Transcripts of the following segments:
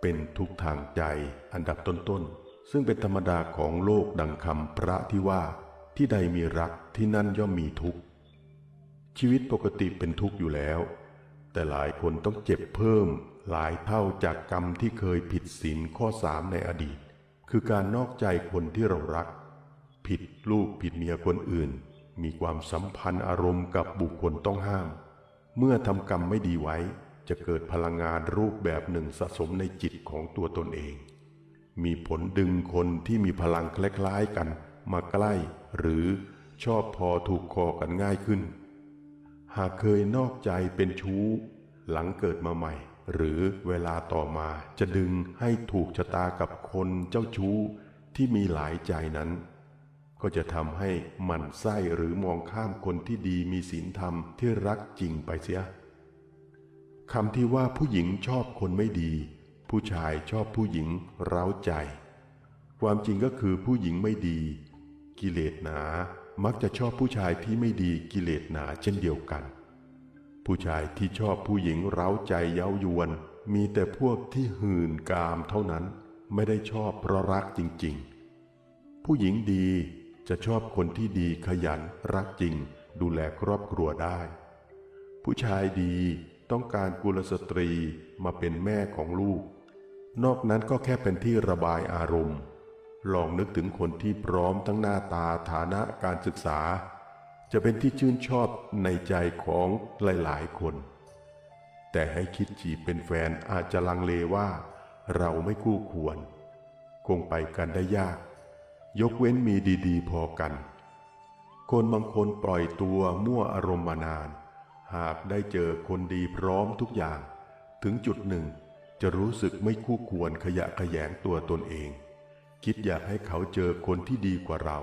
เป็นทุกทางใจอันดับต้นๆ ซึ่งเป็นธรรมดาของโลกดังคำพระที่ว่า ที่ใดมีรักที่นั่นย่อมมีทุกข์ ชีวิตปกติเป็นทุกข์อยู่แล้ว แต่หลายคนต้องเจ็บเพิ่มหลายเท่าจากกรรมที่เคยผิดศีลข้อสามในอดีต คือการนอกใจคนที่เรารัก ผิดลูกผิดเมียคนอื่น มีความสัมพันธ์อารมณ์กับบุคคลต้องห้าม เมื่อทำกรรมไม่ดีไว้ จะเกิดพลังงานรูปแบบหนึ่งสะสมในจิตของตัวตนเอง มีผลดึงคนที่มีพลังคล้ายๆกันมาใกล้ หรือชอบพอถูกคอกันง่ายขึ้น หากเคยนอกใจเป็นชู้ หลังเกิดมาใหม่ หรือเวลาต่อมาจะดึงให้ถูกชะตากับคนเจ้าชู้ที่มีหลายใจนั้น ก็จะทำให้หมั่นไส้หรือมองข้ามคนที่ดีมีศีลธรรมที่รักจริงไปเสีย คำที่ว่าผู้หญิงชอบคนไม่ดี ผู้ชายชอบผู้หญิงเร้าใจ ความจริงก็คือผู้หญิงไม่ดี กิเลสหนา มักจะชอบผู้ชายที่ไม่ดีกิเลสหนาเช่นเดียวกัน ผู้ชายที่ชอบผู้หญิงเร้าใจเย้ายวน มีแต่พวกที่หื่นกามเท่านั้น ไม่ได้ชอบเพราะรักจริง ๆ ผู้หญิงดีจะชอบคนที่ดีขยันรักจริง ดูแลครอบครัวได้ ผู้ชายดี ต้องการกุลสตรีมาเป็นแม่ของลูก นอกนั้นก็แค่เป็นที่ระบายอารมณ์ ลองนึกถึงคนที่พร้อมทั้งหน้าตาฐานะการศึกษา จะเป็นที่ชื่นชอบในใจของหลายๆคน แต่ให้คิดจีบเป็นแฟนอาจจะลังเลว่า เราไม่คู่ควร คงไปกันได้ยาก ยกเว้นมีดีๆ พอกัน คนบางคนปล่อยตัวมั่วอารมณ์มานาน หากได้เจอคนดีพร้อมทุกอย่าง ถึงจุดหนึ่ง จะรู้สึกไม่คู่ควรขยะแขยงตัวตนเอง คิดอยากให้เขาเจอคนที่ดีกว่าเรา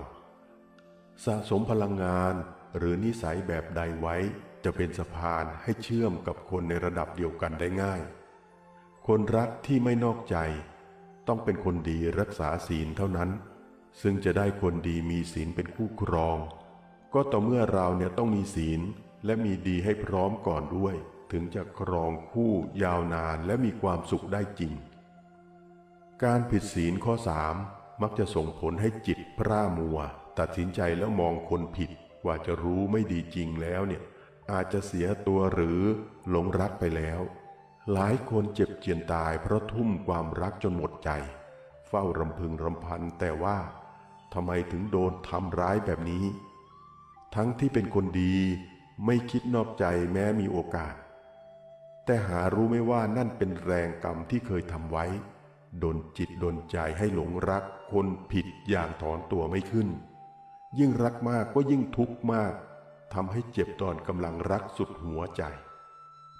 สะสมพลังงานหรือนิสัยแบบใดไว้จะเป็นสะพานให้เชื่อมกับคนในระดับเดียวกันได้ง่าย คนรักที่ไม่นอกใจ ต้องเป็นคนดีรักษาศีลเท่านั้น ซึ่งจะได้คนดีมีศีลเป็นคู่ครอง ก็ต่อเมื่อเราเนี่ยต้องมีศีล และมีดีให้พร้อมก่อนด้วย ถึงจะครองคู่ยาวนานและมีความสุขได้จริง การผิดศีลข้อสามมักจะส่งผลให้จิตพร่ามัว ตัดสินใจแล้วมองคนผิดว่าจะรู้ไม่ดีจริงแล้วเนี่ยอาจจะเสียตัวหรือหลงรักไปแล้ว หลายคนเจ็บเจียนตายเพราะทุ่มความรักจนหมดใจ เฝ้ารำพึงรำพันแต่ว่าทำไมถึงโดนทำร้ายแบบนี้ ทั้งที่เป็นคนดี ไม่คิดนอกใจแม้มีโอกาส แต่หารู้ไม่ว่านั่นเป็นแรงกรรมที่เคยทำไว้ดนจิตดนใจให้หลงรักคนผิดอย่างถอนตัวไม่ขึ้น ยิ่งรักมากก็ยิ่งทุกข์มากทำให้เจ็บตอนกำลังรักสุดหัวใจ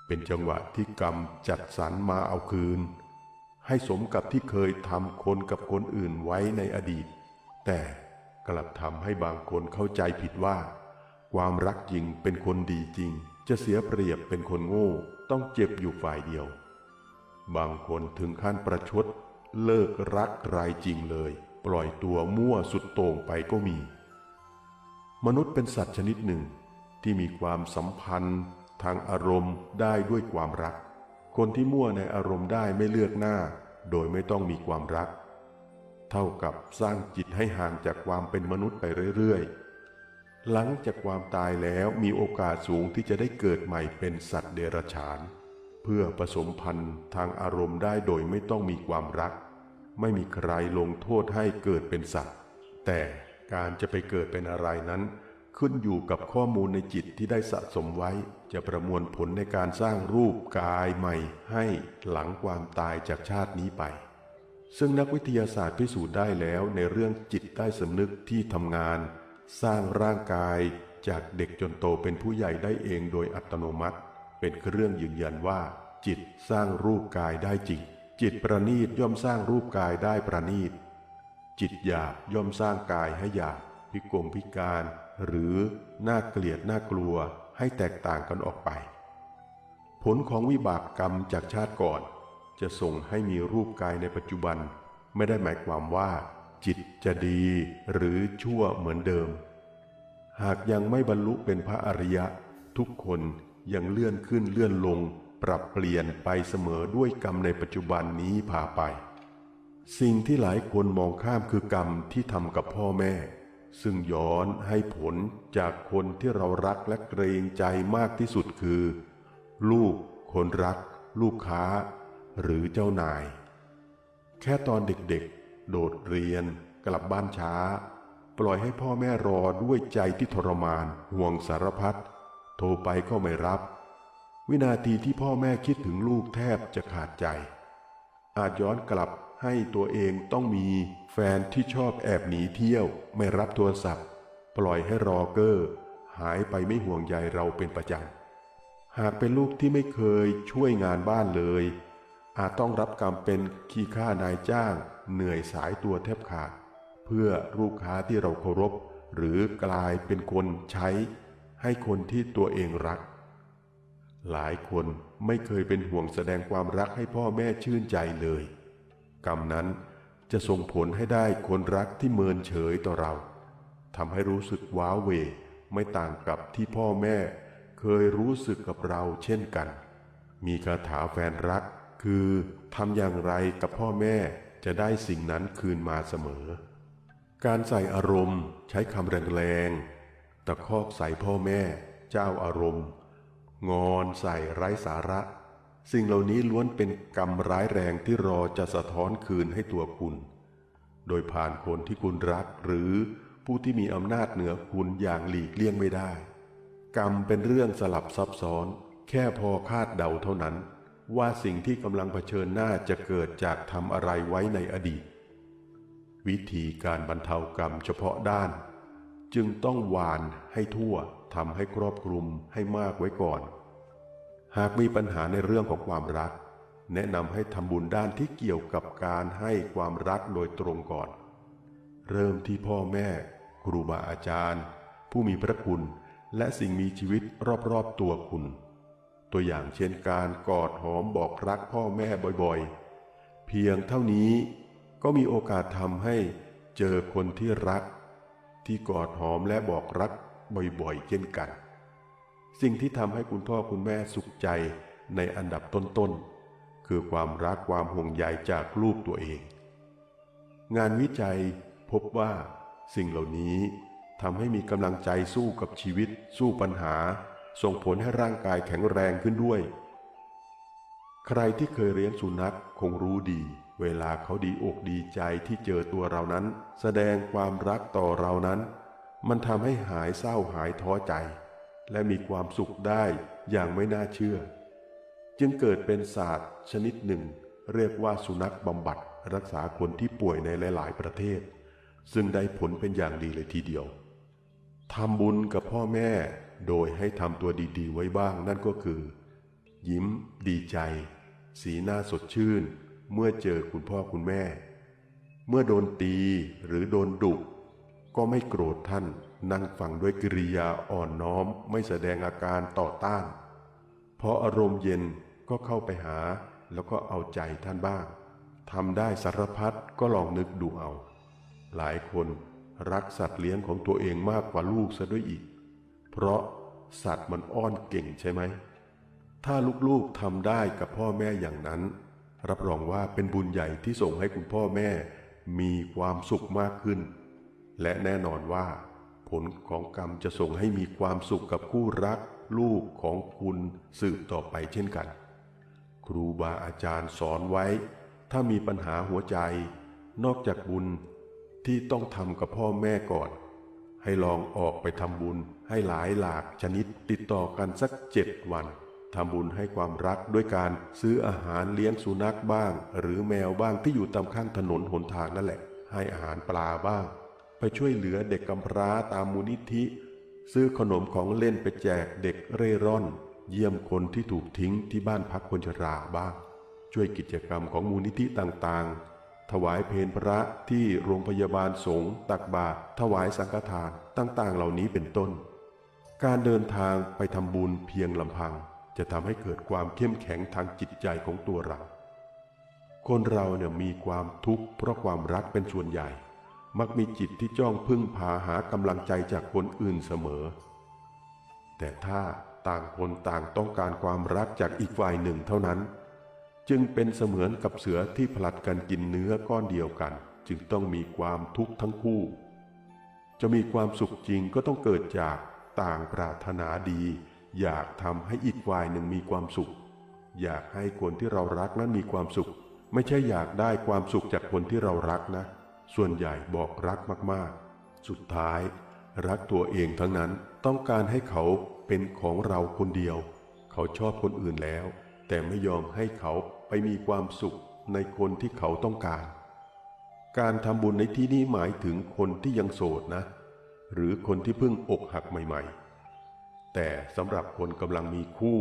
เป็นจังหวะที่กรรมจัดสรรมาเอาคืน ให้สมกับที่เคยทำคนกับคนอื่นไว้ในอดีต แต่กลับทำให้บางคนเข้าใจผิดว่า ความรักจริงเป็นคนดีจริง จะเสียเปรียบเป็นคนโง่ ต้องเจ็บอยู่ฝ่ายเดียว บางคนถึงขั้นประชด เลิกรักรายจริงเลย ปล่อยตัวมั่วสุดโต่งไปก็มี มนุษย์เป็นสัตว์ชนิดหนึ่ง ที่มีความสัมพันธ์ ทางอารมณ์ได้ด้วยความรัก คนที่มั่วในอารมณ์ได้ไม่เลือกหน้า โดยไม่ต้องมีความรัก เท่ากับสร้างจิตให้ห่างจากความเป็นมนุษย์ไปเรื่อยๆ หลังจากความตายแล้วมีโอกาสสูงที่จะได้เกิดใหม่เป็นสัตว์เดรัจฉาน เพื่อผสมพันธุ์ทางอารมณ์ได้โดยไม่ต้องมีความรัก ไม่มีใครลงโทษให้เกิดเป็นสัตว์ แต่การจะไปเกิดเป็นอะไรนั้น ขึ้นอยู่กับข้อมูลในจิตที่ได้สะสมไว้ จะประมวลผลในการสร้างรูปกายใหม่ ให้หลังความตายจากชาตินี้ไป ซึ่งนักวิทยาศาสตร์พิสูจน์ได้แล้วในเรื่องจิตใต้สำนึกที่ทำงาน สร้างร่างกายจากเด็กจนโตเป็นผู้ใหญ่ได้เองโดยอัตโนมัติ เป็นเครื่องยืนยันว่า จิตสร้างรูปกายได้จริง จิตประณีตย่อมสร้างรูปกายได้ประณีต จิตหยาบย่อมสร้างกายให้หยาบพิกลพิการ หรือน่าเกลียดน่ากลัวให้แตกต่างกันออกไป ผลของวิบากกรรมจากชาติก่อน จะส่งให้มีรูปกายในปัจจุบัน ไม่ได้หมายความว่า จิตจะดีหรือชั่วเหมือนเดิม หากยังไม่บรรลุเป็นพระอริยะ ทุกคนยังเลื่อนขึ้นเลื่อนลง ปรับเปลี่ยนไปเสมอด้วยกรรมในปัจจุบันนี้พาไป สิ่งที่หลายคนมองข้ามคือกรรมที่ทำกับพ่อแม่ ซึ่งย้อนให้ผลจากคนที่เรารักและเกรงใจมากที่สุดคือ ลูก คนรัก ลูกค้า หรือเจ้านาย แค่ตอนเด็กๆ โดดเรียน กลับบ้านช้า ปล่อยให้พ่อแม่รอด้วยใจที่ทรมาน ห่วงสารพัดโทรไปก็ไม่รับ วินาทีที่พ่อแม่คิดถึงลูกแทบจะขาดใจ อาจย้อนกลับให้ตัวเองต้องมีแฟนที่ชอบแอบหนีเที่ยว ไม่รับโทรศัพท์ ปล่อยให้รอเกอร์ หายไปไม่ห่วงใยเราเป็นประจำหากเป็นลูกที่ไม่เคยช่วยงานบ้านเลย อาจต้องรับกรรมเป็นขี้ข้านายจ้าง เหนื่อยสายตัวแทบขาด เพื่อลูกค้าที่เราเคารพ หรือกลายเป็นคนใช้ ให้คนที่ตัวเองรัก หลายคนไม่เคยเป็นห่วงแสดงความรักให้พ่อแม่ชื่นใจเลย กรรมนั้นจะส่งผลให้ได้คนรักที่เมินเฉยต่อเราทำให้รู้สึกว้าเหวไม่ต่างกับที่พ่อแม่ เคยรู้สึกกับเราเช่นกัน มีคาถาแฟนรัก คือทำอย่างไรกับพ่อแม่จะได้สิ่งนั้นคืนมาเสมอ การใส่อารมณ์ใช้คำแรงๆตะคอกใส่พ่อแม่ เจ้าอารมณ์ งอนใส่ไร้สาระ สิ่งเหล่านี้ล้วนเป็นกรรมร้ายแรงที่รอจะสะท้อนคืนให้ตัวคุณ โดยผ่านคนที่คุณรักหรือผู้ที่มีอำนาจเหนือคุณอย่างหลีกเลี่ยงไม่ได้ กรรมเป็นเรื่องสลับซับซ้อน แค่พอคาดเดาเท่านั้น ว่าสิ่งที่กำลังเผชิญหน้าจะเกิดจากทำอะไรไว้ในอดีต วิธีการบรรเทากรรมเฉพาะด้าน จึงต้องวานให้ทั่วทำให้ครอบคลุมให้มากไว้ก่อน หากมีปัญหาในเรื่องของความรัก แนะนำให้ทำบุญด้านที่เกี่ยวกับการให้ความรักโดยตรงก่อน เริ่มที่พ่อแม่ ครูบาอาจารย์ ผู้มีพระคุณ และสิ่งมีชีวิตรอบๆตัวคุณ ตัวอย่างเช่นการกอดหอมบอกรักพ่อแม่บ่อยๆ เพียงเท่านี้ก็มีโอกาสทำให้เจอคนที่รัก ที่กอดหอมและบอกรักบ่อยๆ เช่นกัน สิ่งที่ทำให้คุณพ่อคุณแม่สุขใจในอันดับต้นๆ คือความรักความห่วงใยจากลูกตัวเอง งานวิจัยพบว่าสิ่งเหล่านี้ทำให้มีกำลังใจสู้กับชีวิตสู้ปัญหา ส่งผลให้ร่างกายแข็งแรงขึ้นด้วย ใครที่เคยเลี้ยงสุนัขคงรู้ดี เวลาเขาดีอกดีใจที่เจอตัวเรานั้น แสดงความรักต่อเรานั้น มันทำให้หายเศร้าหายท้อใจ และมีความสุขได้อย่างไม่น่าเชื่อ จึงเกิดเป็นศาสตร์ชนิดหนึ่ง เรียกว่าสุนัขบำบัดรักษาคนที่ป่วยในหลาย ๆ ประเทศ ซึ่งได้ผลเป็นอย่างดีเลยทีเดียวทำบุญกับพ่อแม่ โดยให้ทำตัวดีๆ ไว้บ้างนั่นก็คือ ยิ้ม ดีใจ สีหน้าสดชื่น เมื่อเจอคุณพ่อคุณแม่ เมื่อโดนตีหรือโดนดุก็ไม่โกรธท่านนั่งฟังด้วยกิริยาอ่อนน้อมไม่แสดงอาการต่อต้าน พออารมณ์เย็นก็เข้าไปหาแล้วก็เอาใจท่านบ้างทำได้สารพัดก็ลองนึกดูเอา หลายคนรักสัตว์เลี้ยงของตัวเองมากกว่าลูกซะด้วยอีก เพราะสัตว์มันอ้อนเก่งใช่ไหม ถ้าลูกๆทำได้กับพ่อแม่อย่างนั้น รับรองว่าเป็นบุญใหญ่ที่ส่งให้คุณพ่อแม่ มีความสุขมากขึ้น และแน่นอนว่า ผลของกรรมจะส่งให้มีความสุขกับคู่รัก ลูกของคุณสืบต่อไปเช่นกัน ครูบาอาจารย์สอนไว้ ถ้ามีปัญหาหัวใจ นอกจากบุญที่ต้องทำกับพ่อแม่ก่อน ให้ลองออกไปทำบุญให้หลายหลากชนิดติดต่อกันสักเจ็ดวันทำบุญให้ความรักด้วยการซื้ออาหารเลี้ยงสุนัขบ้าง หรือแมวบ้างที่อยู่ตามข้างถนนหนทางนั่นแหละ ให้อาหารปลาบ้าง ไปช่วยเหลือเด็กกำพร้าตามมูลนิธิ ซื้อขนมของเล่นไปแจกเด็กเร่ร่อน เยี่ยมคนที่ถูกทิ้งที่บ้านพักคนชราบ้าง ช่วยกิจกรรมของมูลนิธิต่างๆ ถวายเพลพระที่โรงพยาบาลสงฆ์ตักบาตรถวายสังฆทานต่างๆ เหล่านี้เป็นต้น การเดินทางไปทำบุญเพียงลำพัง จะทำให้เกิดความเข้มแข็งทางจิตใจของตัวเรา คนเราเนี่ยมีความทุกข์เพราะความรักเป็นส่วนใหญ่ มักมีจิตที่จ้องพึ่งพาหากำลังใจจากคนอื่นเสมอ แต่ถ้าต่างคนต่างต้องการความรักจากอีกฝ่ายหนึ่งเท่านั้น จึงเป็นเสมือนกับเสือที่ผลัดกันกินเนื้อก้อนเดียวกัน จึงต้องมีความทุกข์ทั้งคู่ จะมีความสุขจริงก็ต้องเกิดจากต่างปรารถนาดี อยากทำให้อีกฝ่ายหนึ่งมีความสุข อยากให้คนที่เรารักนั้นมีความสุข ไม่ใช่อยากได้ความสุขจากคนที่เรารักนะ ส่วนใหญ่บอกรักมากๆ สุดท้าย รักตัวเองทั้งนั้นต้องการให้เขาเป็นของเราคนเดียว เขาชอบคนอื่นแล้ว แต่ไม่ยอมให้เขา ไปมีความสุขในคนที่เขาต้องการ การทำบุญในที่นี้หมายถึงคนที่ยังโสดนะ หรือคนที่เพิ่งอกหักใหม่ๆ แต่สำหรับคนกำลังมีคู่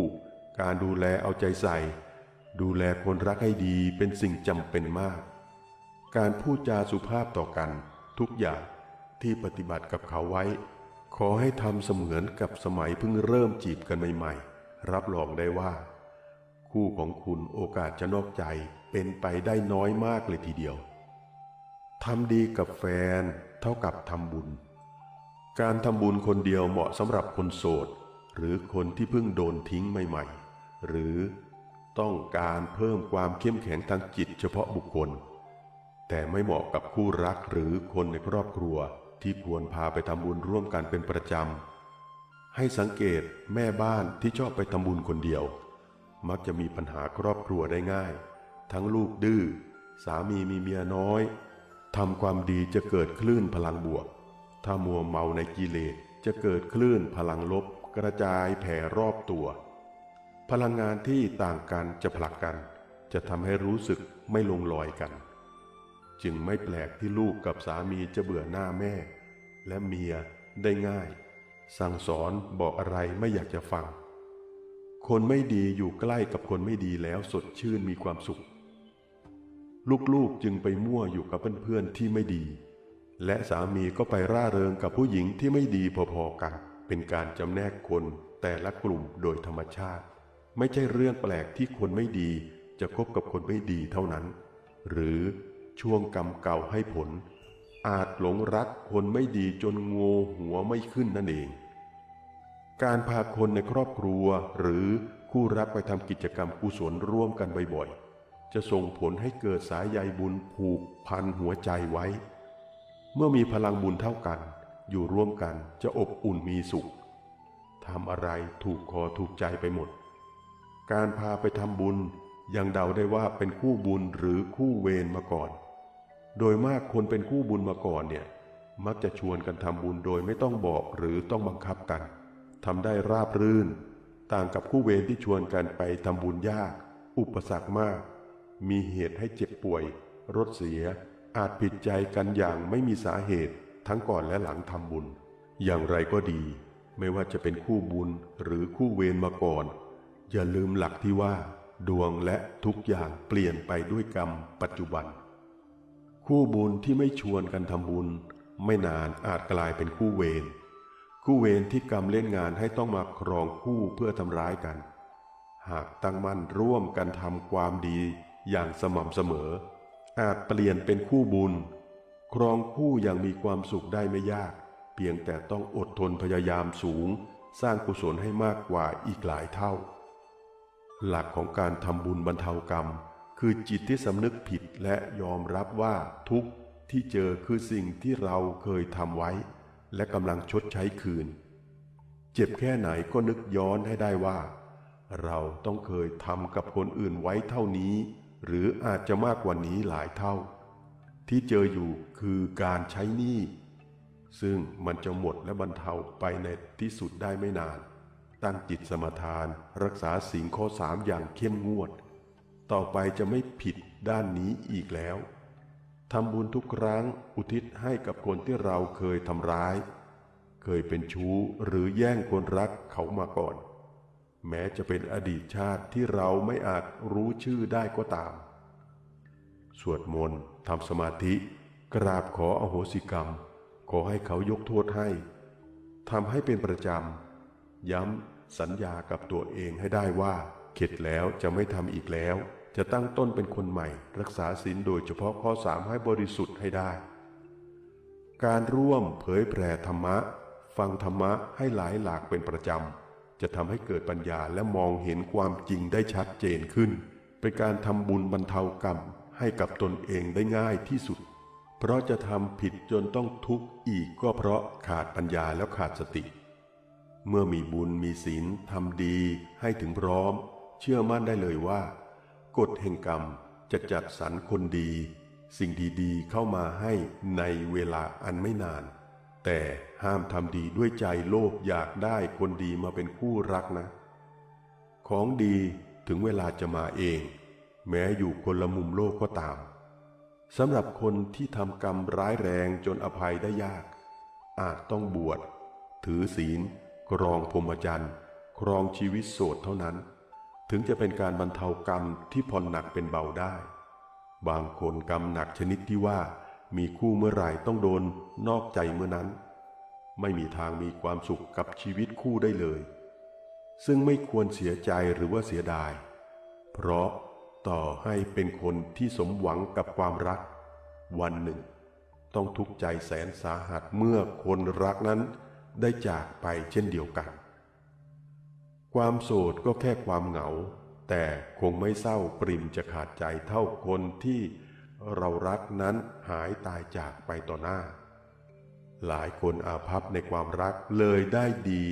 การดูแลเอาใจใส่ ดูแลคนรักให้ดีเป็นสิ่งจำเป็นมาก การพูดจาสุภาพต่อกัน ทุกอย่างที่ปฏิบัติกับเขาไว้ ขอให้ทำเสมือนกับสมัยเพิ่งเริ่มจีบกันใหม่ๆ รับรองได้ว่า คู่ของคุณโอกาสจะนอกใจเป็นไปได้น้อยมากเลยทีเดียวทำดีกับแฟนเท่ากับทำบุญ การทำบุญคนเดียวเหมาะสำหรับคนโสด หรือคนที่เพิ่งโดนทิ้งใหม่ๆ หรือต้องการเพิ่มความเข้มแข็งทางจิตเฉพาะบุคคล แต่ไม่เหมาะกับคู่รักหรือคนในครอบครัวที่ควรพาไปทำบุญร่วมกันเป็นประจำ ให้สังเกตแม่บ้านที่ชอบไปทำบุญคนเดียว มักจะมีปัญหาครอบครัวได้ง่าย ทั้งลูกดื้อ สามีมีเมียน้อยทำความดีจะเกิดคลื่นพลังบวก ถ้ามัวเมาในกิเลสจะเกิดคลื่นพลังลบกระจายแผ่รอบตัว พลังงานที่ต่างกันจะผลักกัน จะทำให้รู้สึกไม่ลงรอยกัน จึงไม่แปลกที่ลูกกับสามีจะเบื่อหน้าแม่ และเมียได้ง่าย สั่งสอนบอกอะไรไม่อยากจะฟัง คนไม่ดีอยู่ใกล้กับคนไม่ดีแล้วสดชื่นมีความสุข ลูกๆจึงไปมั่วอยู่กับเพื่อนๆที่ไม่ดี และสามีก็ไปร่าเริงกับผู้หญิงที่ไม่ดีพอๆกัน เป็นการจำแนกคนแต่ละกลุ่มโดยธรรมชาติ ไม่ใช่เรื่องแปลกที่คนไม่ดีจะคบกับคนไม่ดีเท่านั้น หรือช่วงกรรมเก่าให้ผล อาจหลงรักคนไม่ดีจนโงหัวไม่ขึ้นนั่นเอง การพาคนในครอบครัวหรือคู่รักไปทำกิจกรรมกุศลร่วมกันบ่อยๆ จะส่งผลให้เกิดสายใยบุญผูกพันหัวใจไว้ เมื่อมีพลังบุญเท่ากัน อยู่ร่วมกันจะอบอุ่นมีสุขทำอะไรถูกคอถูกใจไปหมด การพาไปทำบุญยังเดาได้ว่าเป็นคู่บุญหรือคู่เวรมาก่อน โดยมากคนเป็นคู่บุญมาก่อนเนี่ยมักจะชวนกันทำบุญโดยไม่ต้องบอกหรือต้องบังคับกัน ทำได้ราบรื่น ต่างกับคู่เวรที่ชวนกันไปทำบุญยาก อุปสรรคมาก มีเหตุให้เจ็บป่วย รถเสีย อาจผิดใจกันอย่างไม่มีสาเหตุทั้งก่อนและหลังทำบุญ อย่างไรก็ดี ไม่ว่าจะเป็นคู่บุญหรือคู่เวรมาก่อน อย่าลืมหลักที่ว่า ดวงและทุกอย่างเปลี่ยนไปด้วยกรรมปัจจุบัน คู่บุญที่ไม่ชวนกันทำบุญ ไม่นานอาจกลายเป็นคู่เวร คู่เวรที่กรรมเล่นงานให้ต้องมาครองคู่เพื่อทำร้ายกัน หากตั้งมั่นร่วมกันทำความดีอย่างสม่ำเสมอ อาจเปลี่ยนเป็นคู่บุญ ครองคู่อย่างมีความสุขได้ไม่ยาก เพียงแต่ต้องอดทนพยายามสูง สร้างกุศลให้มากกว่าอีกหลายเท่า หลักของการทำบุญบรรเทากรรม คือจิตที่สำนึกผิดและยอมรับว่าทุกข์ที่เจอคือสิ่งที่เราเคยทำไว้ และกำลังชดใช้คืน เจ็บแค่ไหนก็นึกย้อนให้ได้ว่า เราต้องเคยทำกับคนอื่นไว้เท่านี้ หรืออาจจะมากกว่านี้หลายเท่า ที่เจออยู่คือการใช้หนี้ซึ่งมันจะหมดและบรรเทาไปในที่สุดได้ไม่นาน ตั้งจิตสมทาน รักษาสิ่งข้อสามอย่างเข้มงวด ต่อไปจะไม่ผิดด้านนี้อีกแล้ว ทำบุญทุกครั้งอุทิศให้กับคนที่เราเคยทำร้าย เคยเป็นชู้หรือแย่งคนรักเขามาก่อน แม้จะเป็นอดีตชาติที่เราไม่อาจรู้ชื่อได้ก็ตาม สวดมนต์ทำสมาธิ กราบขออโหสิกรรม ขอให้เขายกโทษให้ทำให้เป็นประจำ ย้ำสัญญากับตัวเองให้ได้ว่า เข็ดแล้วจะไม่ทำอีกแล้ว จะตั้งต้นเป็นคนใหม่ รักษาศีลโดยเฉพาะข้อสามให้บริสุทธิ์ให้ได้ การร่วมเผยแผ่ธรรมะ ฟังธรรมะให้หลายหลากเป็นประจำ จะทำให้เกิดปัญญาและมองเห็นความจริงได้ชัดเจนขึ้น เป็นการทำบุญบรรเทากรรมให้กับตนเองได้ง่ายที่สุด เพราะจะทำผิดจนต้องทุกข์อีกก็เพราะขาดปัญญาแล้วขาดสติ เมื่อมีบุญมีศีลทำดีให้ถึงพร้อม เชื่อมั่นได้เลยว่า กฎแห่งกรรมจะจัดสรรคนดี สิ่งดีๆเข้ามาให้ในเวลาอันไม่นาน แต่ห้ามทำดีด้วยใจโลภอยากได้คนดีมาเป็นคู่รักนะ ของดีถึงเวลาจะมาเอง แม้อยู่คนละมุมโลกก็ตามสำหรับคนที่ทำกรรมร้ายแรงจนอภัยได้ยาก อาจต้องบวช ถือศีลครองพรหมจรรย์ ครองชีวิตโสดเท่านั้น ถึงจะเป็นการบรรเทากรรมที่ผ่อนหนักเป็นเบาได้ บางคนกรรมหนักชนิดที่ว่า มีคู่เมื่อไหร่ต้องโดนนอกใจเมื่อนั้น ไม่มีทางมีความสุขกับชีวิตคู่ได้เลย ซึ่งไม่ควรเสียใจหรือว่าเสียดาย เพราะต่อให้เป็นคนที่สมหวังกับความรัก วันหนึ่ง ต้องทุกข์ใจแสนสาหัสเมื่อคนรักนั้นได้จากไปเช่นเดียวกัน ความโสดก็แค่ความเหงา แต่คงไม่เศร้าปริมจะขาดใจเท่าคนที่เรารักนั้นหายตายจากไปต่อหน้า หลายคนอาภัพในความรักเลยได้ดี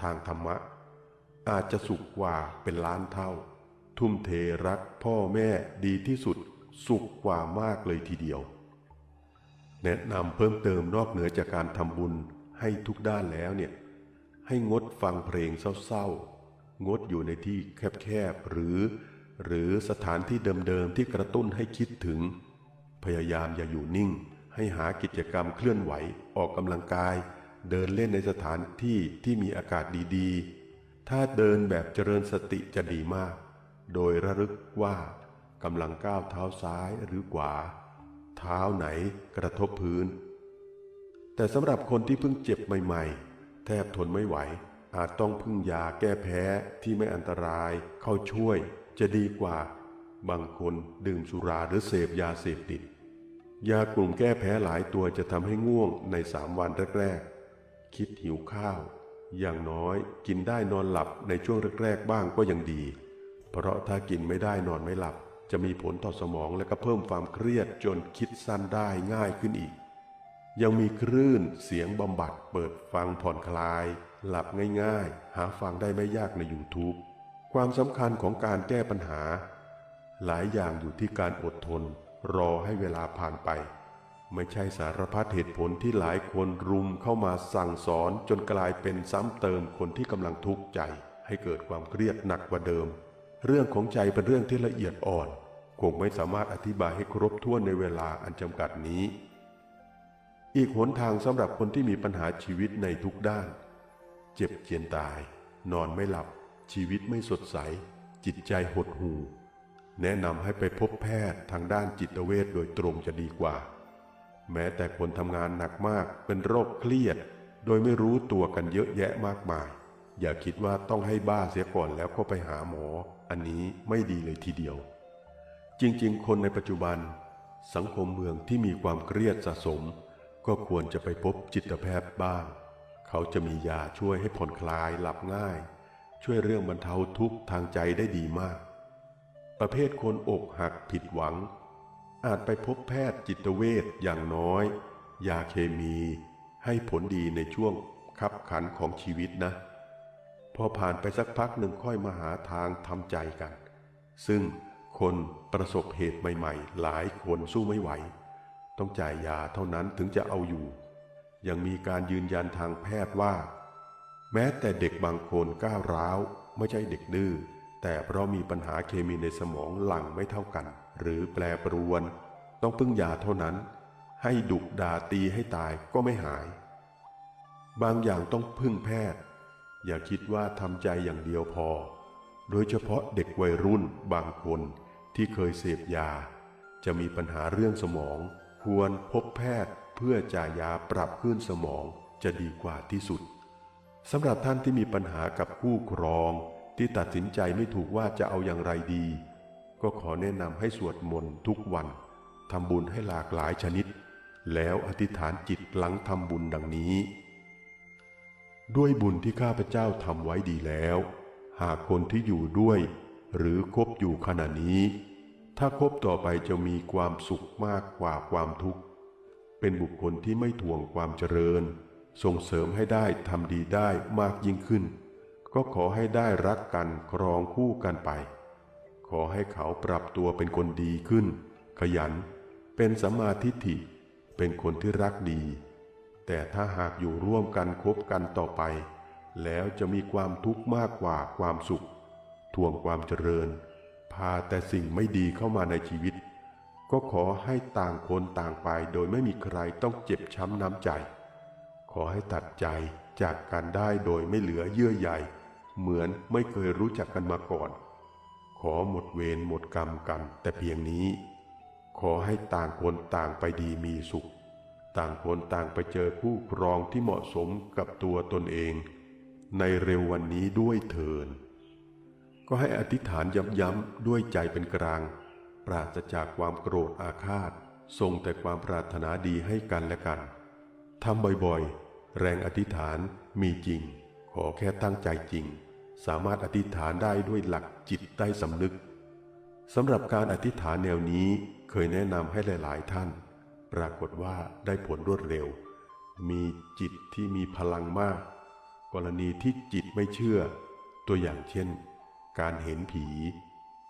ทางธรรมะ อาจจะสุขกว่าเป็นล้านเท่า ทุ่มเทรักพ่อแม่ดีที่สุดสุขกว่ามากเลยทีเดียว แนะนำเพิ่มเติมนอกเหนือจากการทำบุญให้ทุกด้านแล้วเนี่ย ให้งดฟังเพลงเศร้าๆ งดอยู่ในที่แคบๆหรือ หรือสถานที่เดิมๆที่กระตุ้นให้คิดถึง พยายามอย่าอยู่นิ่ง ให้หากิจกรรมเคลื่อนไหวออกกำลังกาย เดินเล่นในสถานที่ที่มีอากาศดีๆ ถ้าเดินแบบเจริญสติจะดีมาก โดยระลึกว่ากำลังก้าวเท้าซ้ายหรือขวา เท้าไหนกระทบพื้น แต่สำหรับคนที่เพิ่งเจ็บใหม่ ๆ แทบทนไม่ไหว อาจต้องพึ่งยาแก้แพ้ที่ไม่อันตรายเข้าช่วยจะดีกว่า บางคนดื่มสุราหรือเสพยาเสพติด ยากลุ่มแก้แพ้หลายตัวจะทำให้ง่วงในสามวันแรกๆ คิดหิวข้าว อย่างน้อยกินได้นอนหลับในช่วงแรกๆบ้างก็ยังดี เพราะถ้ากินไม่ได้นอนไม่หลับ จะมีผลต่อสมองและก็เพิ่มความเครียดจนคิดสั้นได้ง่ายขึ้นอีก ยังมีคลื่นเสียงบำบัดเปิดฟังผ่อนคลาย หลับง่ายๆ หาฟังได้ไม่ยากใน YouTube ความสำคัญของการแก้ปัญหา หลายอย่างอยู่ที่การอดทน รอให้เวลาผ่านไป ไม่ใช่สารพัดเหตุผลที่หลายคนรุมเข้ามาสั่งสอนจนกลายเป็นซ้ำเติมคนที่กำลังทุกข์ใจ ให้เกิดความเครียดหนักกว่าเดิม เรื่องของใจเป็นเรื่องที่ละเอียดอ่อน คงไม่สามารถอธิบายให้ครบถ้วนในเวลาอันจำกัดนี้ อีกหนทางสำหรับคนที่มีปัญหาชีวิตในทุกด้าน เจ็บเจียนตาย นอนไม่หลับ ชีวิตไม่สดใส จิตใจหดหู่ แนะนำให้ไปพบแพทย์ทางด้านจิตเวชโดยตรงจะดีกว่า แม้แต่คนทำงานหนักมากเป็นโรคเครียด โดยไม่รู้ตัวกันเยอะแยะมากมาย อย่าคิดว่าต้องให้บ้าเสียก่อนแล้วก็ไปหาหมอ อันนี้ไม่ดีเลยทีเดียว จริงๆ คนในปัจจุบัน สังคมเมืองที่มีความเครียดสะสม ก็ควรจะไปพบจิตแพทย์บ้าง เขาจะมียาช่วยให้ผ่อนคลายหลับง่าย ช่วยเรื่องบรรเทาทุกข์ทางใจได้ดีมาก ประเภทคนอกหักผิดหวัง อาจไปพบแพทย์จิตเวชอย่างน้อย ยาเคมีให้ผลดีในช่วงคับขันของชีวิตนะ พอผ่านไปสักพักหนึ่งค่อยมาหาทางทำใจกัน ซึ่งคนประสบเหตุใหม่ๆ หลายคนสู้ไม่ไหว ต้องจ่ายยาเท่านั้นถึงจะเอาอยู่ ยังมีการยืนยันทางแพทย์ว่า แม้แต่เด็กบางคนก้าวร้าวไม่ใช่เด็กดื้อแต่เพราะมีปัญหาเคมีในสมองหลั่งไม่เท่ากัน หรือแปรปรวน ต้องพึ่งยาเท่านั้น ให้ดุด่าตีให้ตายก็ไม่หาย บางอย่างต้องพึ่งแพทย์ อย่าคิดว่าทำใจอย่างเดียวพอ โดยเฉพาะเด็กวัยรุ่นบางคนที่เคยเสพยา จะมีปัญหาเรื่องสมอง ควรพบแพทย์ พื่อจ่ายยาปรับขึ้นสมองจะดีกว่าที่สุดสำหรับท่านที่มีปัญหากับคู่ครอง ที่ตัดสินใจไม่ถูกว่าจะเอาอย่างไรดี ก็ขอแนะนำให้สวดมนต์ทุกวันทำบุญให้หลากหลายชนิด แล้วอธิษฐานจิตหลังทำบุญดังนี้ ด้วยบุญที่ข้าพเจ้าทำไว้ดีแล้ว หากคนที่อยู่ด้วย หรือคบอยู่ขณะนี้ ถ้าคบต่อไปจะมีความสุขมากกว่าความทุกข์ เป็นบุคคลที่ไม่ถ่วงความเจริญ ส่งเสริมให้ได้ทำดีได้มากยิ่งขึ้น ก็ขอให้ได้รักกันครองคู่กันไป ขอให้เขาปรับตัวเป็นคนดีขึ้น ขยัน เป็นสัมมาทิฏฐิ เป็นคนที่รักดี แต่ถ้าหากอยู่ร่วมกันคบกันต่อไป แล้วจะมีความทุกข์มากกว่าความสุข ทวงความเจริญ พาแต่สิ่งไม่ดีเข้ามาในชีวิต ก็ขอให้ต่างคนต่างไปโดยไม่มีใครต้องเจ็บช้ำน้ำใจ ขอให้ตัดใจจากกันได้โดยไม่เหลือเยื่อใยเหมือนไม่เคยรู้จักกันมาก่อน ขอหมดเวรหมดกรรมกันแต่เพียงนี้ ขอให้ต่างคนต่างไปดีมีสุข ต่างคนต่างไปเจอคู่ครองที่เหมาะสมกับตัวตนเอง ในเร็ววันนี้ด้วยเถินก็ให้อธิษฐานย้ำๆด้วยใจเป็นกลาง ปราศจากความโกรธอาฆาตทรงแต่ความปรารถนาดีให้กันและกันทำบ่อยๆ แรงอธิษฐานมีจริง ขอแค่ตั้งใจจริง สามารถอธิษฐานได้ด้วยหลักจิตใต้สำนึกสำหรับการอธิษฐานแนวนี้เคยแนะนำให้หลาย ๆ ท่าน ปรากฏว่าได้ผลรวดเร็ว มีจิตที่มีพลังมาก กรณีที่จิตไม่เชื่อ ตัวอย่างเช่น การเห็นผี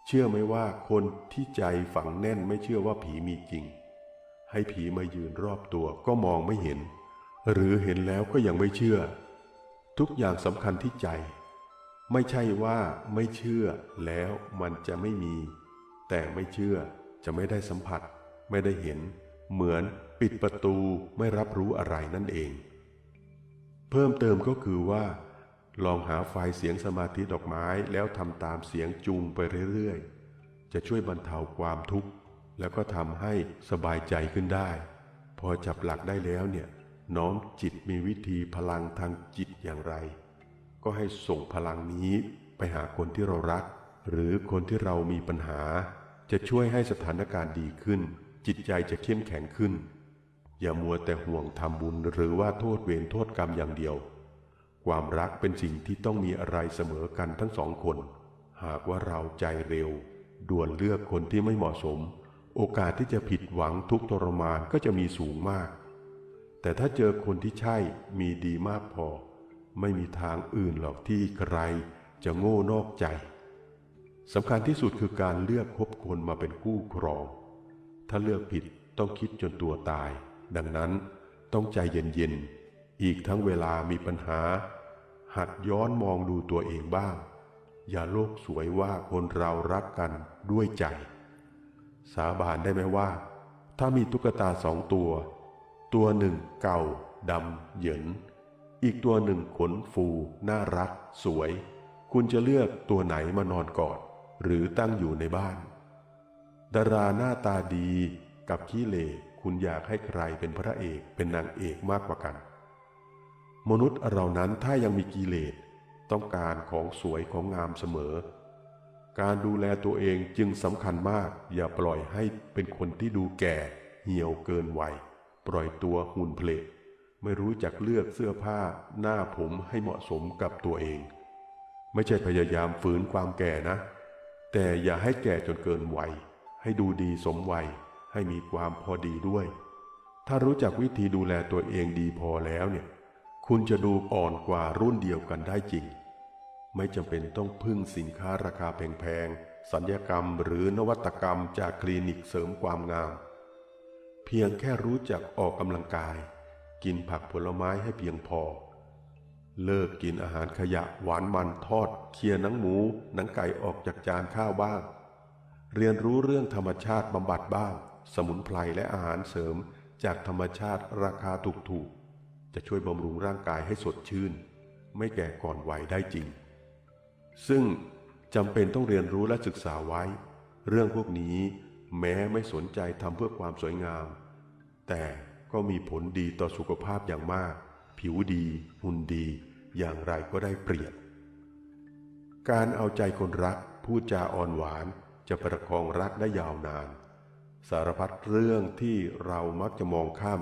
เชื่อไหมว่าคนที่ใจฝังแน่นไม่เชื่อว่าผีมีจริง ให้ผีมายืนรอบตัวก็มองไม่เห็น หรือเห็นแล้วก็ยังไม่เชื่อ ทุกอย่างสำคัญที่ใจ ไม่ใช่ว่าไม่เชื่อแล้วมันจะไม่มี แต่ไม่เชื่อจะไม่ได้สัมผัส ไม่ได้เห็น เหมือนปิดประตูไม่รับรู้อะไรนั่นเอง เพิ่มเติมก็คือว่า ลองหาไฟล์เสียงสมาธิดอกไม้แล้วทำตามเสียงจูงไปเรื่อยๆ จะช่วยบรรเทาความทุกข์ แล้วก็ทำให้สบายใจขึ้นได้ พอจับหลักได้แล้วเนี่ยน้อมจิตมีวิธีพลังทางจิตอย่างไร ก็ให้ส่งพลังนี้ไปหาคนที่เรารัก หรือคนที่เรามีปัญหา จะช่วยให้สถานการณ์ดีขึ้น จิตใจจะเข้มแข็งขึ้น อย่ามัวแต่ห่วงทำบุญหรือว่าโทษเวรโทษกรรมอย่างเดียว ความรักเป็นสิ่งที่ต้องมีอะไรเสมอกันทั้งสองคน หากว่าเราใจเร็ว ด่วนเลือกคนที่ไม่เหมาะสม โอกาสที่จะผิดหวังทุกทรมานก็จะมีสูงมาก แต่ถ้าเจอคนที่ใช่มีดีมากพอ ไม่มีทางอื่นหรอกที่ใครจะโง่นอกใจสำคัญที่สุดคือการเลือกคบคนมาเป็นคู่ครอง ถ้าเลือกผิดต้องคิดจนตัวตาย ดังนั้นต้องใจเย็นๆ อีกทั้งเวลามีปัญหา หัดย้อนมองดูตัวเองบ้าง อย่าโลกสวยว่าคนเรารักกันด้วยใจ สาบานได้ไหมว่า ถ้ามีตุ๊กตาสองตัว ตัวหนึ่งเก่าดำเหยิน อีกตัวหนึ่งขนฟู น่ารัก สวย คุณจะเลือกตัวไหนมานอนกอดหรือตั้งอยู่ในบ้าน ดาราหน้าตาดีกับขี้เหร่คุณอยากให้ใครเป็นพระเอกเป็นนางเอกมากกว่ากัน มนุษย์เรานั้นถ้ายังมีกิเลสต้องการของสวยของงามเสมอ การดูแลตัวเองจึงสำคัญมาก อย่าปล่อยให้เป็นคนที่ดูแก่เหี่ยวเกินวัยปล่อยตัวหุ่นเพลทไม่รู้จักเลือกเสื้อผ้าหน้าผมให้เหมาะสมกับตัวเอง ไม่ใช่พยายามฝืนความแก่นะ แต่อย่าให้แก่จนเกินวัยให้ดูดีสมวัยให้มีความพอดีด้วย ถ้ารู้จักวิธีดูแลตัวเองดีพอแล้วเนี่ย คุณจะดูอ่อนกว่ารุ่นเดียวกันได้จริง ไม่จำเป็นต้องพึ่งสินค้าราคาแพงๆ สัญญกรรมหรือนวัตกรรมจากคลินิกเสริมความงาม เพียงแค่รู้จักออกกำลังกาย กินผักผลไม้ให้เพียงพอ เลิกกินอาหารขยะหวานมันทอด เคลียนังหมู หนังไก่ออกจากจานข้าวบ้าง เรียนรู้เรื่องธรรมชาติบำบัดบ้าง สมุนไพรและอาหารเสริมจากธรรมชาติราคาถูกๆ จะช่วยบำรุงร่างกายให้สดชื่น ไม่แก่ก่อนวัยได้จริง ซึ่งจำเป็นต้องเรียนรู้และศึกษาไว้ เรื่องพวกนี้แม้ไม่สนใจทำเพื่อความสวยงาม แต่ก็มีผลดีต่อสุขภาพอย่างมาก ผิวดี หุ่นดี อย่างไรก็ได้เปรียบ การเอาใจคนรักพูดจาอ่อนหวานจะประคองรักได้ยาวนาน สารพัดเรื่องที่เรามักจะมองข้าม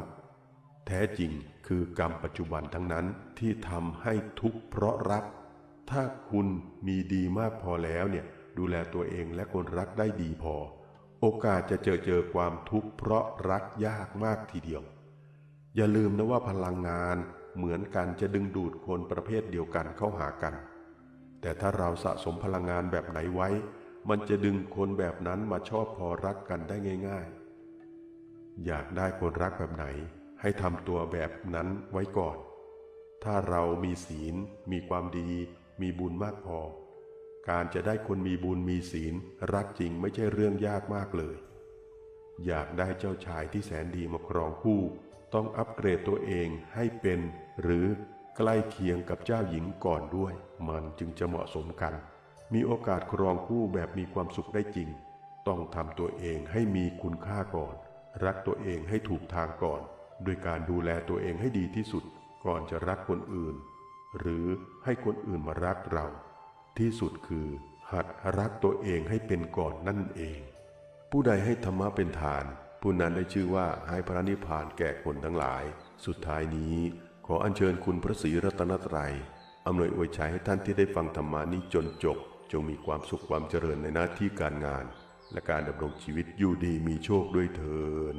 แท้จริงคือกรรมปัจจุบันทั้งนั้นที่ทำให้ทุกข์เพราะรัก ถ้าคุณมีดีมากพอแล้วเนี่ยดูแลตัวเองและคนรักได้ดีพอ โอกาสจะเจอเจอความทุกข์เพราะรักยากมากทีเดียว อย่าลืมนะว่าพลังงานเหมือนกันจะดึงดูดคนประเภทเดียวกันเข้าหากัน แต่ถ้าเราสะสมพลังงานแบบไหนไว้ มันจะดึงคนแบบนั้นมาชอบพอรักกันได้ง่าย ๆ อยากได้คนรักแบบไหน ให้ทำตัวแบบนั้นไว้ก่อน ถ้าเรามีศีล มีความดี มีบุญมากพอ การจะได้คนมีบุญมีศีล รักจริงไม่ใช่เรื่องยากมากเลย อยากได้เจ้าชายที่แสนดีมาครองคู่ ต้องอัปเกรดตัวเองให้เป็น หรือใกล้เคียงกับเจ้าหญิงก่อนด้วย มันจึงจะเหมาะสมกัน มีโอกาสครองคู่แบบมีความสุขได้จริง ต้องทำตัวเองให้มีคุณค่าก่อน รักตัวเองให้ถูกทางก่อน โดยการดูแลตัวเองให้ดีที่สุดก่อนจะรักคนอื่น หรือให้คนอื่นมารักเรา ที่สุดคือ หัดรักตัวเองให้เป็นก่อนนั่นเอง ผู้ใดให้ธรรมะเป็นทาน ผู้นั้นได้ชื่อว่าให้พระนิพพานแก่คนทั้งหลาย สุดท้ายนี้ ขออัญเชิญคุณพระศรีรัตนตรัยอำนวยอวยชัยให้ท่านที่ได้ฟังธรรมานี้จนจบ จงมีความสุขความเจริญในหน้าที่การงาน และการดำรงชีวิตอยู่ดีมีโชคด้วยเถิน